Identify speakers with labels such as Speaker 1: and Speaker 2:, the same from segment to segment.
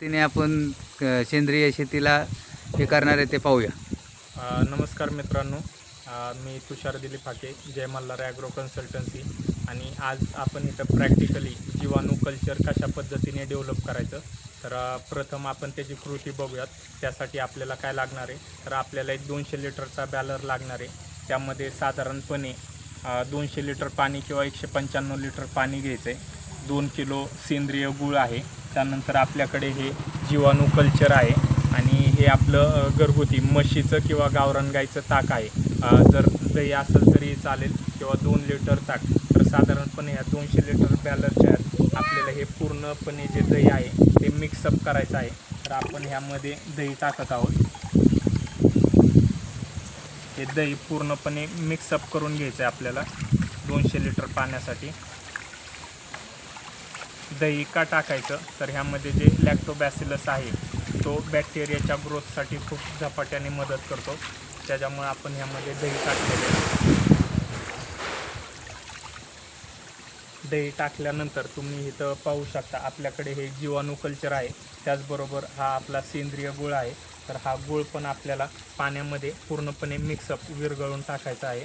Speaker 1: तिने आपण सेंद्रिय शेतीला हे करणार आहे ते पाहूया.
Speaker 2: अ, नमस्कार मित्रांनो. अ, मी तुषार दिलीप फाके जय मल्हार ॲग्रो कन्सल्टन्सी आणि आज आपण इथं प्रॅक्टिकली जीवाणू कल्चर कशा पद्धतीने डेव्हलप करायचं तर अ, प्रथम आपण त्याची कृती बघूयात. त्यासाठी आपल्याला काय लागणार आहे? तर आपल्याला एक दोनशे लिटरचा बॅलर लागणार आहे. त्यामध्ये साधारणपणे अ, दोनशे लिटर पाणी किंवा एकशे पंच्याण्णव लिटर पाणी घ्यायचं आहे दोन किलो सेंद्रिय गूळ आहे. त्यानंतर आपल्याकडे हे जीवाणू कल्चर आहे आणि हे आपलं घरगुती म्हशीचं किंवा गावरान गाईचं ताक आहे. जर दही असेल तरी चालेल किंवा दोन लिटर ताक. तर साधारणपणे ह्या दोनशे लिटर बॅलरच्या आपल्याला हे पूर्णपणे जे दही आहे ते मिक्सअप करायचं आहे. तर आपण ह्यामध्ये दही टाकत आहोत. हे दही पूर्णपणे मिक्सअप करून घ्यायचं आहे आपल्याला दोनशे लिटर पाण्यासाठी. दही का टाकायचं? तर ह्यामध्ये जे लॅक्टोबॅसिलस आहे तो बॅक्टेरियाच्या ग्रोथसाठी खूप झपाट्याने मदत करतो. त्याच्यामुळे आपण ह्यामध्ये दही टाकलेलं आहे. दही टाकल्यानंतर तुम्ही इथं पाहू शकता आपल्याकडे हे जीवाणू कल्चर आहे. त्याचबरोबर हा आपला सेंद्रिय गुळ आहे. तर हा गुळ पण आपल्याला पाण्यामध्ये पूर्णपणे मिक्सअप विरघळून टाकायचा आहे.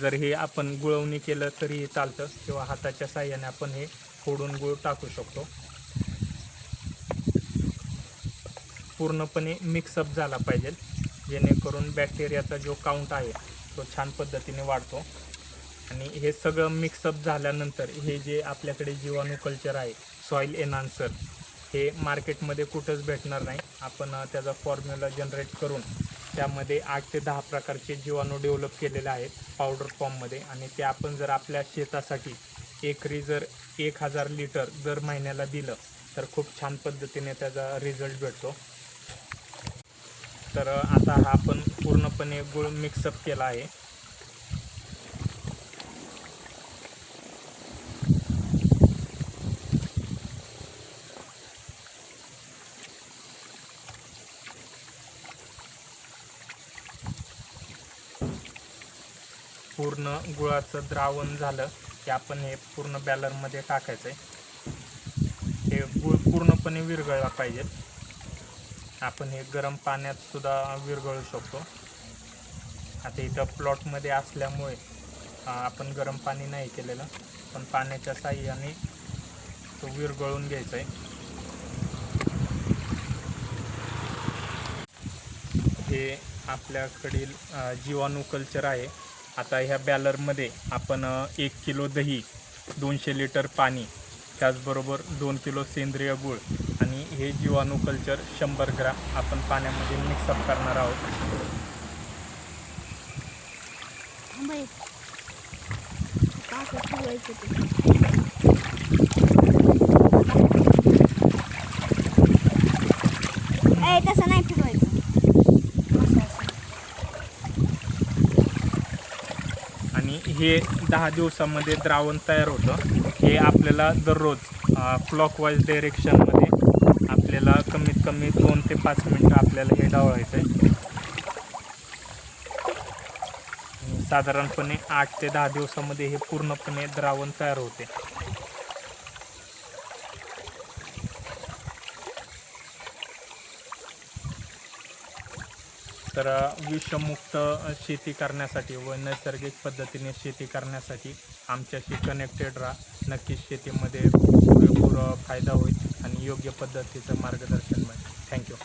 Speaker 2: जर हे आपण गुळवणी केलं तरी चालतं किंवा हाताच्या साह्याने आपण हे फोडून गुळ टाकू शकतो. पूर्णपणे मिक्सअप झाला पाहिजे जेणेकरून बॅक्टेरियाचा जो काउंट आहे तो छान पद्धतीने वाढतो. आणि हे सगळं मिक्सअप झाल्यानंतर हे जे आपल्याकडे जीवाणू कल्चर आहे सॉईल एनान्सर हे मार्केटमध्ये कुठंच भेटणार नाही. आपण त्याचा फॉर्म्युला जनरेट करून त्यामध्ये आठ ते दहा प्रकारचे जीवाणू डेव्हलप केलेले आहेत पावडर फॉर्ममध्ये आणि ते आपण जर आपल्या शेतासाठी एकरी जर एक हजार लिटर दर महिन्याला दिलं तर खूप छान पद्धतीने त्याचा रिझल्ट भेटतो. तर आता हा आपण पूर्णपणे गुळ मिक्सअप केला आहे. पूर्ण गुळाचं द्रावण झालं की आपण हे पूर्ण बॅलरमध्ये टाकायचं आहे हे गुळ पूर्णपणे विरघळला पाहिजेत आपण हे गरम पाण्यात सुद्धा विरघळू शकतो. आता इथं प्लॉटमध्ये असल्यामुळे आपण गरम पाणी नाही केलेलं पण पाण्याच्या साह्याने तो विरघळून घ्यायचा आहे हे आपल्याकडील जीवाणू कल्चर आहे. आता ह्या बॅलरमध्ये आपण एक किलो दही दोनशे लिटर पाणी त्याचबरोबर दोन किलो सेंद्रिय गूळ आणि हे जीवाणू कल्चर शंभर ग्राम आपण पाण्यामध्ये मिक्सअप करणार आहोत. हे दहा दिवसामध्ये द्रावण तयार होतं. हे आपल्याला दररोज क्लॉकवाईज डायरेक्शनमध्ये आपल्याला कमीत कमी दोन ते पाच मिनटं आपल्याला हे डावळायचं आहे साधारणपणे आठ ते दहा दिवसामध्ये हे पूर्णपणे द्रावण तयार होते. तर विषमुक्त शेती करण्यासाठी व नैसर्गिक पद्धतीने शेती करण्यासाठी आमच्याशी कनेक्टेड राहा. नक्कीच शेतीमध्ये पुरेपूर फायदा होईल आणि योग्य पद्धतीचं मार्गदर्शन मिळेल. थँक्यू